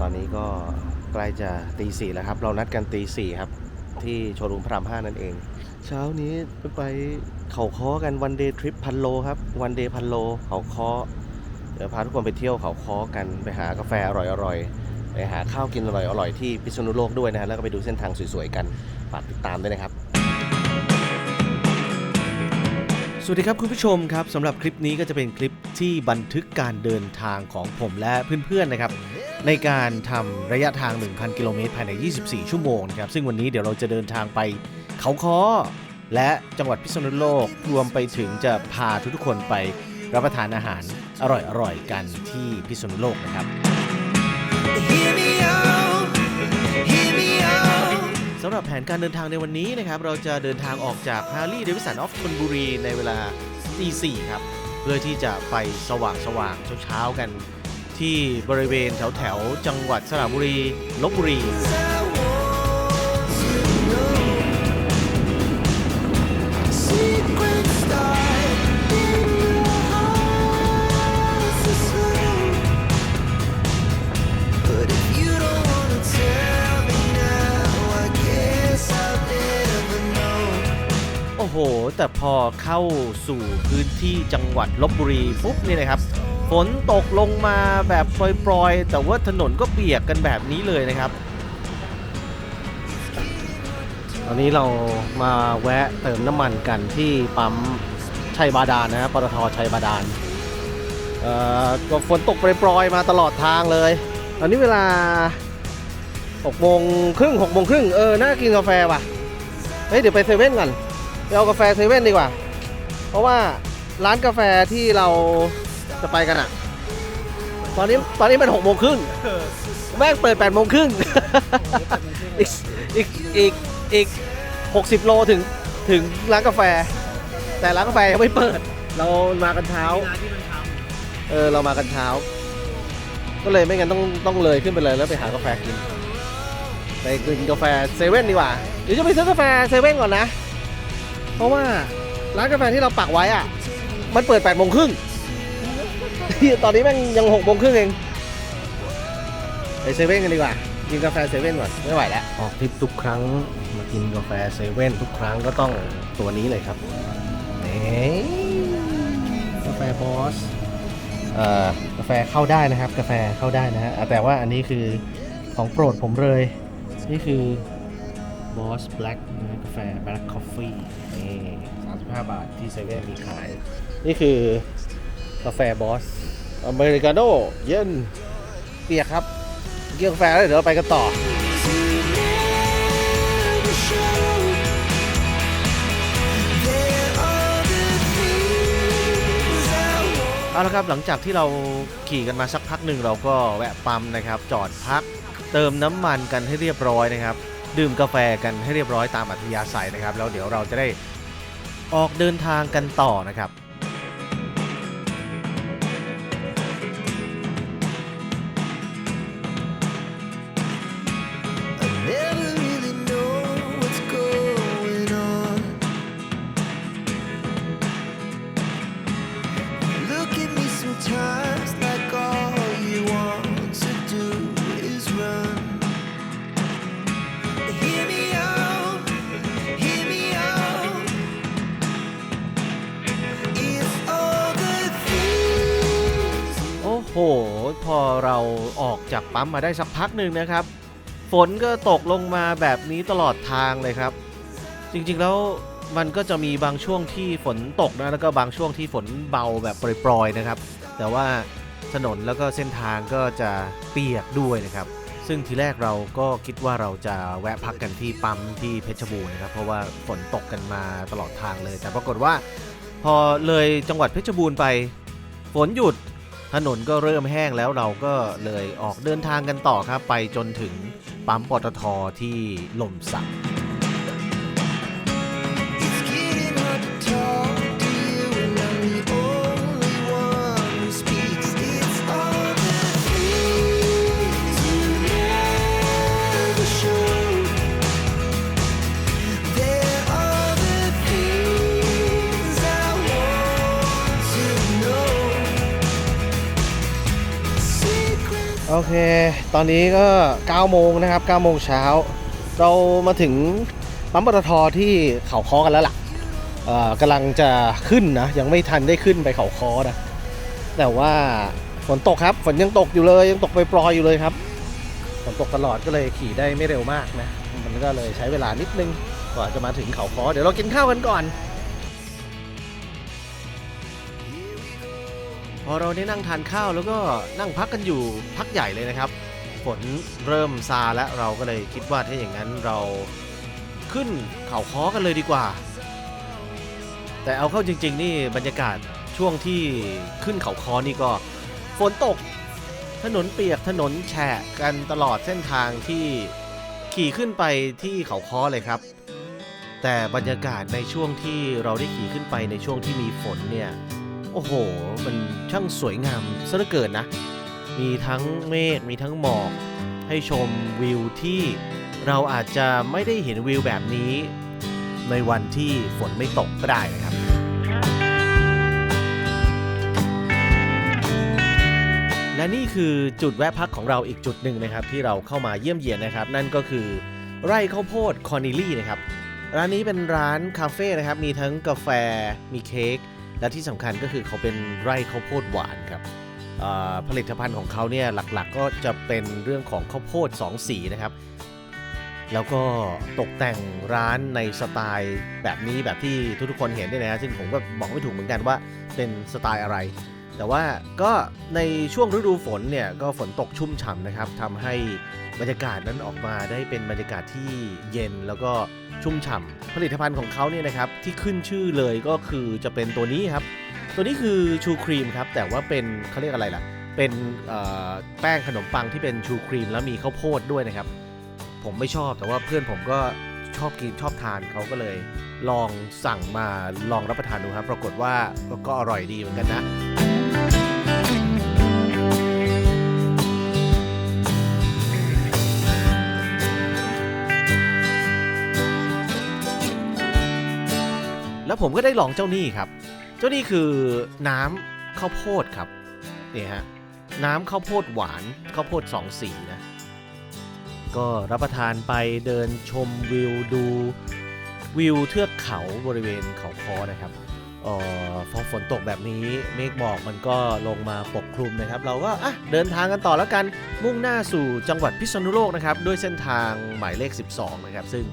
ตอนนี้ก็ใกล้จะตีสี่แล้วครับ เรานัดกันตีสี่ครับ ที่โชว์รูมพระรามห้านั่นเอง เช้านี้ไปเขาค้อกันวันเดย์ทริปพันโลครับวันเดย์พันโลเขาค้อเดี๋ยวพาทุกคนไปเที่ยวเขาค้อกันไปหากาแฟอร่อยๆไปหาข้าวกินอร่อยๆที่พิษณุโลกด้วยนะฮะแล้วก็ไปดูเส้นทางสวยๆกันฝากติดตามด้วยนะครับ วัสดีครับคุณผู้ชมครับสำหรับคลิปนี้ก็จะเป็นคลิปที่บันทึกการเดินทางของผมและเพื่อนๆนะครับในการทำระยะทาง 1,000 กิโลเมตรภายใน 24 ชั่วโมงนะครับซึ่งวันนี้เดี๋ยวเราจะเดินทางไปเขาค้อและจังหวัดพิษณุโลกรวมไปถึงจะพาทุกๆคนไปรับประทานอาหารอร่อยๆกันที่พิษณุโลกนะครับ สำหรับแผนการเดินทางในวันนี้นะครับ เราจะเดินทางออกจากฮาร์ลีย์เดวิสันออฟชนบุรีในเวลาตีสี่ครับ เพื่อที่จะไปสว่างสว่างเช้าๆกัน ที่บริเวณแถวแถวจังหวัดสระบุรีลบบุรี แต่พอเข้าสู่พื้นที่จังหวัดลบบุรีปุ๊บนี่นะครับฝนตกลงมาแบบโปรยๆ แต่ว่าถนนก็เปียกกันแบบนี้เลยนะครับ ตอนนี้เรามาแวะเติมน้ำมันกันที่ปั๊มชัยบาดาลนะครับปตทชัยบาดาลเอ่อก็ฝนตกโปรยๆมาตลอดทางเลย ตอนนี้เวลา6โมงครึ่ง6โมงครึ่งเออ น่ากินกาแฟว่ะ เฮ้ย เดี๋ยวไปเซเว่นก่อน เอากาแฟเซเว่นดีกว่า เพราะว่าร้านกาแฟที่เราจะไปกันอะตอนนี้ตอนนี้มันหกโมงครึ่งแม่งเปิดแปดโมงครึ่งอีกอีกอีกอีกหกสิบโลถึงถึงร้านกาแฟ แต่ร้านกาแฟยังไม่เปิด เรามากันเช้า เออเรามากันเช้า ก็เลยไม่งั้นต้องต้องเลยขึ้นไปเลยแล้วไปหากาแฟกิน ไปกินกาแฟเซเว่นดีกว่า เดี๋ยวจะไปซื้อกาแฟเซเว่นก่อนนะ เพราะว่าร้านกาแฟที่เราปักไว้อะมันเปิด8ปดโมงครึ่ง ตอนนี้แม่งยัง6กโมงครึ่งเองไปเซเว่นกันดีกว่า กินกาแฟเซเว่นก่อนไม่ไหวแล้ว ออกทริปทุกครั้งมากินกาแฟเซเว่นทุกครั้งก็ต้องตัวนี้เลยครับนี่กาแฟบอสเอ่อกาแฟเข้าได้นะครับ กาแฟเข้าได้นะฮะอะแต่ว่าอันนี้คือของโปรดผมเลย นี่คือ Boss Black นะกาแฟ Black Coffee นี่35บาทที่เซเว่นมีขาย นี่คือกาแฟบอสอเมริกาโน่เย็นเปียกครับเกี่ยวกาแฟแล้วเดี๋ยวเราไปกันต่อ To never show. There are the things I want. เอาละครับหลังจากที่เราขี่กันมาสักพักหนึ่งเราก็แวะปั๊มนะครับ จอดพักเติมน้ำมันกันให้เรียบร้อยนะครับ ดื่มกาแฟกันให้เรียบร้อยตามอัธยาศัยนะครับ แล้วเดี๋ยวเราจะได้ออกเดินทางกันต่อนะครับ อเราออกจากปั๊มมาได้สักพักหนึ่งนะครับ ฝนก็ตกลงมาแบบนี้ตลอดทางเลยครับ จริงๆแล้วมันก็จะมีบางช่วงที่ฝนตกนะแล้วก็บางช่วงที่ฝนเบาแบบปรอยๆนะครับ แต่ว่าถนนแล้วก็เส้นทางก็จะเปียกด้วยนะครับ ซึ่งทีแรกเราก็คิดว่าเราจะแวะพักกันที่ปั๊มที่เพชรบูรณ์นะครับ เพราะว่าฝนตกกันมาตลอดทางเลย แต่ปรากฏว่า พอเลยจังหวัดเพชรบูรณ์ไป ฝนหยุด ถนนก็เริ่มแห้งแล้วเราก็เลยออกเดินทางกันต่อครับ ไปจนถึงปั๊มปตทที่ลมสัก เคเค ตอนนี้ก็9โมงนะครับ9โมงเช้า เรามาถึงปั๊มปตทที่เขาคอกันแล้วล่ะเอ่อกำลังจะขึ้นนะ ยังไม่ทันได้ขึ้นไปเขาคอนะ แต่ว่าฝนตกครับ ฝนยังตกอยู่เลย ยังตกไปปลอยอยู่เลยครับ ฝนตกตลอดก็เลยขี่ได้ไม่เร็วมากนะ มันก็เลยใช้เวลานิดนึงกว่าจะมาถึงเขาคอเดี๋ยวเรากินข้าวกันก่อน อเราได้นั่งทานข้าวแล้วก็นั่งพักกันอยู่พักใหญ่เลยนะครับ ฝนเริ่มซาแล้วเราก็เลยคิดว่าถ้าอย่างนั้นเราขึ้นเขาค้อกันเลยดีกว่า แต่เอาเข้าจริง ๆ นี่บรรยากาศช่วงที่ขึ้นเขาค้อนี่ก็ฝนตก ถนนเปียกถนนแฉะกันตลอดเส้นทางที่ขี่ขึ้นไปที่เขาค้อเลยครับ แต่บรรยากาศในช่วงที่เราได้ขี่ขึ้นไปในช่วงที่มีฝนเนี่ย โอ้โห มันช่างสวยงามซะเหลือเกินนะ มีทั้งเมฆมีทั้งหมอก ให้ชมวิวที่เราอาจจะไม่ได้เห็นวิวแบบนี้ ในวันที่ฝนไม่ตกก็ได้นะครับและนี่คือจุดแวะพักของเราอีกจุดหนึ่งนะครับ ที่เราเข้ามาเยี่ยมเยียนนะครับ นั่นก็คือไร่ข้าวโพดคอนิลี่นะครับ ร้านนี้เป็นร้านคาเฟ่นะครับ มีทั้งกาแฟมีเค้ก และที่สำคัญก็คือเขาเป็นไร่ข้าวโพดหวานครับผลิตภัณฑ์ของเขาเนี่ยหลักๆ ก็จะเป็นเรื่องของข้าวโพดสองสีนะครับ แล้วก็ตกแต่งร้านในสไตล์แบบนี้แบบที่ทุกๆคนเห็นเนี่ยนะซึ่งผมก็บอกไม่ถูกเหมือนกันว่าเป็นสไตล์อะไร แต่ว่าก็ในช่วงฤดูฝนเนี่ยก็ฝนตกชุ่มฉ่ำนะครับทำให้บรรยากาศนั้นออกมาได้เป็นบรรยากาศที่เย็นแล้วก็ชุ่มฉ่ำผลิตภัณฑ์ของเขาเนี่ยนะครับที่ขึ้นชื่อเลยก็คือจะเป็นตัวนี้ครับ ตัวนี้คือชูครีมครับแต่ว่าเป็นเขาเรียกอะไรล่ะ เป็นแป้งขนมปังที่เป็นชูครีมแล้วมีข้าวโพดด้วยนะครับ ผมไม่ชอบแต่ว่าเพื่อนผมก็ชอบกินชอบทานเขาก็เลย ลองสั่งมาลองรับประทานดูครับ ปรากฏว่าก็อร่อยดีเหมือนกันนะ แล้วผมก็ได้ลองเจ้านี่ครับ เจ้านี่คือน้ำข้าวโพดครับนี่ฮะน้ำข้าวโพดหวานข้าวโพดสองสีนะก็รับประทานไปเดินชมวิวดูวิวเทือกเขาบริเวณเขาคอนะครับออพอฝนตกแบบนี้เมฆหมอกมันก็ลงมาปกคลุมนะครับ เราก็อะเดินทางกันต่อแล้วกันมุ่งหน้าสู่จังหวัดพิษณุโลกนะครับ ด้วยเส้นทางหมายเลข 12 นะครับ ซึ่ง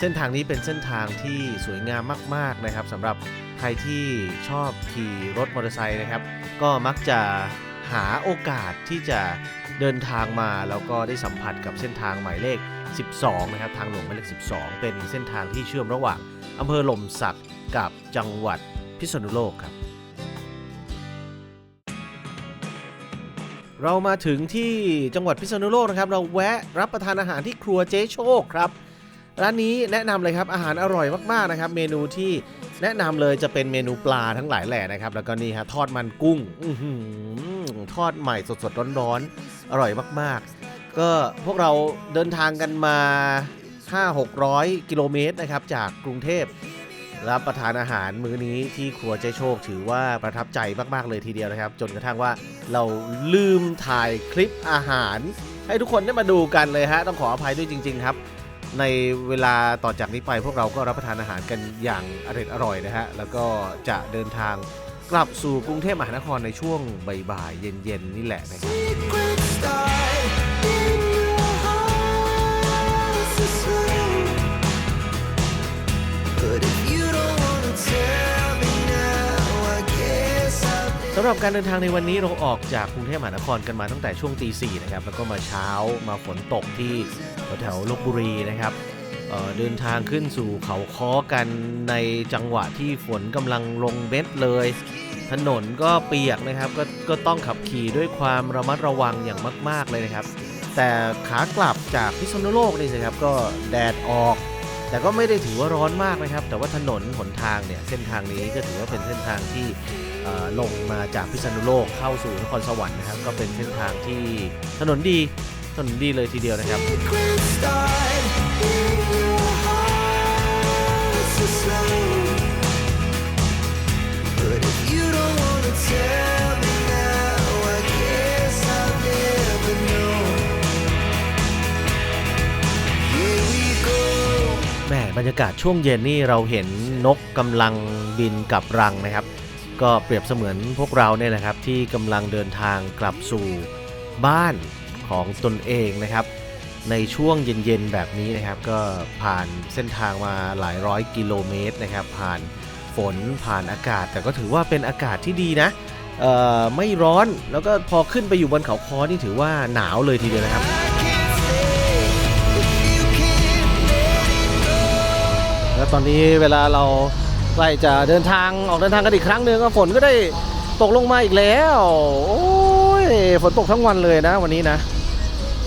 เส้นทางนี้เป็นเส้นทางที่สวยงามมาก ๆนะครับสำหรับใครที่ชอบขี่รถมอเตอร์ไซค์นะครับ ก็มักจะหาโอกาสที่จะเดินทางมาแล้วก็ได้สัมผัสกับเส้นทางหมายเลข 12 นะครับ ทางหลวงหมายเลข 12 เป็นเส้นทางที่เชื่อมระหว่างอำเภอหล่มสักกับจังหวัดพิษณุโลกครับ เรามาถึงที่จังหวัดพิษณุโลกนะครับ เราแวะรับประทานอาหารที่ครัวเจ๊โชคครับ ร้านนี้แนะนำเลยครับอาหารอร่อยมากๆนะครับ เมนูที่แนะนำเลยจะเป็นเมนูปลาทั้งหลายแหล่นะครับ แล้วก็นี่ฮะทอดมันกุ้งอื้อหือทอดใหม่สดๆร้อนๆอร่อยมากๆ ก็พวกเราเดินทางกันมา 5-600 กิโลเมตรนะครับจากกรุงเทพรับประทานอาหารมื้อนี้ที่ครัวเจ๊โชคถือว่าประทับใจมากๆเลยทีเดียวนะครับ จนกระทั่งว่าเราลืมถ่ายคลิปอาหาร ให้ทุกคนได้มาดูกันเลยฮะต้องขออภัยด้วยจริง ๆ ครับ ในเวลาต่อจากนี้ไปพวกเราก็รับประทานอาหารกันอย่างอร่อยอร่อยนะฮะ แล้วก็จะเดินทางกลับสู่กรุงเทพมหานครในช่วงบ่ายๆเย็นๆ นี่แหละนะครับ สำหรับการเดินทางในวันนี้เราออกจากกรุงเทพมหานครกันมาตั้งแต่ช่วงตีสี่นะครับแล้วก็มาเช้ามาฝนตกที่แถวลบบุรีนะครับเเดินทางขึ้นสู่เขาค้อกันในจังหวะที่ฝนกำลังลงเม็ดเลย ถนนก็เปียกนะครับก็ก็ต้องขับขี่ด้วยความระมัดระวังอย่างมาก ๆเลยนะครับ แต่ขากลับจากพิษณุโลกนี่สิครับก็แดดออก แต่ก็ไม่ได้ถือว่าร้อนมากนะครับ แต่ว่าถนนหนทางเนี่ยเส้นทางนี้ก็ถือว่าเป็นเส้นทางที่ ลงมาจากพิษณุโลกเข้าสู่นครสวรรค์นะครับ ก็เป็นเส้นทางที่ถนนดีถนนดีเลยทีเดียวนะครับ แหมบรรยากาศช่วงเย็นนี่เราเห็นนกกำลังบินกับรังนะครับ ก็เปรียบเสมือนพวกเราเนี่ยแหละครับที่กำลังเดินทางกลับสู่บ้านของตนเองนะครับ ในช่วงเย็นๆแบบนี้นะครับ ก็ผ่านเส้นทางมาหลายร้อยกิโลเมตรนะครับ ผ่านฝนผ่านอากาศ แต่ก็ถือว่าเป็นอากาศที่ดีนะไม่ร้อนแล้วก็พอขึ้นไปอยู่บนเขาคอนี่ถือว่าหนาวเลยทีเดียวนะครับแล้วตอนนี้เวลาเรา ใกล้จะเดินทางออกเดินทางกันอีกครั้งหนึ่งก็ฝนก็ได้ตกลงมาอีกแล้ว โอ้ยฝนตกทั้งวันเลยนะ วันนี้นะ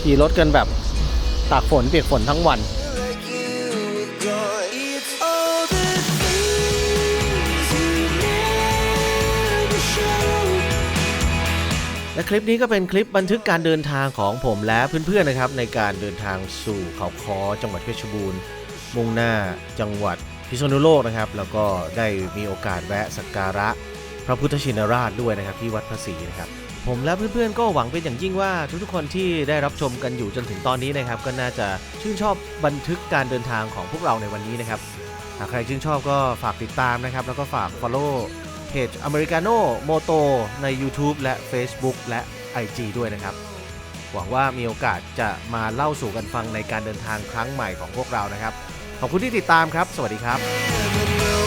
ขี่รถกันแบบตากฝนเปียกฝนทั้งวันและคลิปนี้ก็เป็นคลิปบันทึกการเดินทางของผมและเพื่อนๆนะครับ ในการเดินทางสู่เขาคอจังหวัดเพชรบูรณ์มุ่งหน้าจังหวัด พิษณุโลกนะครับ แล้วก็ได้มีโอกาสแวะสักการะพระพุทธชินราชด้วยนะครับที่วัดพระศรีนะครับผมและเพื่อนๆก็หวังเป็นอย่างยิ่งว่าทุกๆคนที่ได้รับชมกันอยู่จนถึงตอนนี้นะครับ ก็น่าจะชื่นชอบบันทึกการเดินทางของพวกเราในวันนี้นะครับหากใครชื่นชอบก็ฝากติดตามนะครับ แล้วก็ฝาก follow เพจ Americano Moto ใน YouTube และ Facebook และ IG ด้วยนะครับ หวังว่ามีโอกาสจะมาเล่าสู่กันฟังในการเดินทางครั้งใหม่ของพวกเรานะครับ ขอบคุณที่ติดตามครับ สวัสดีครับ Never know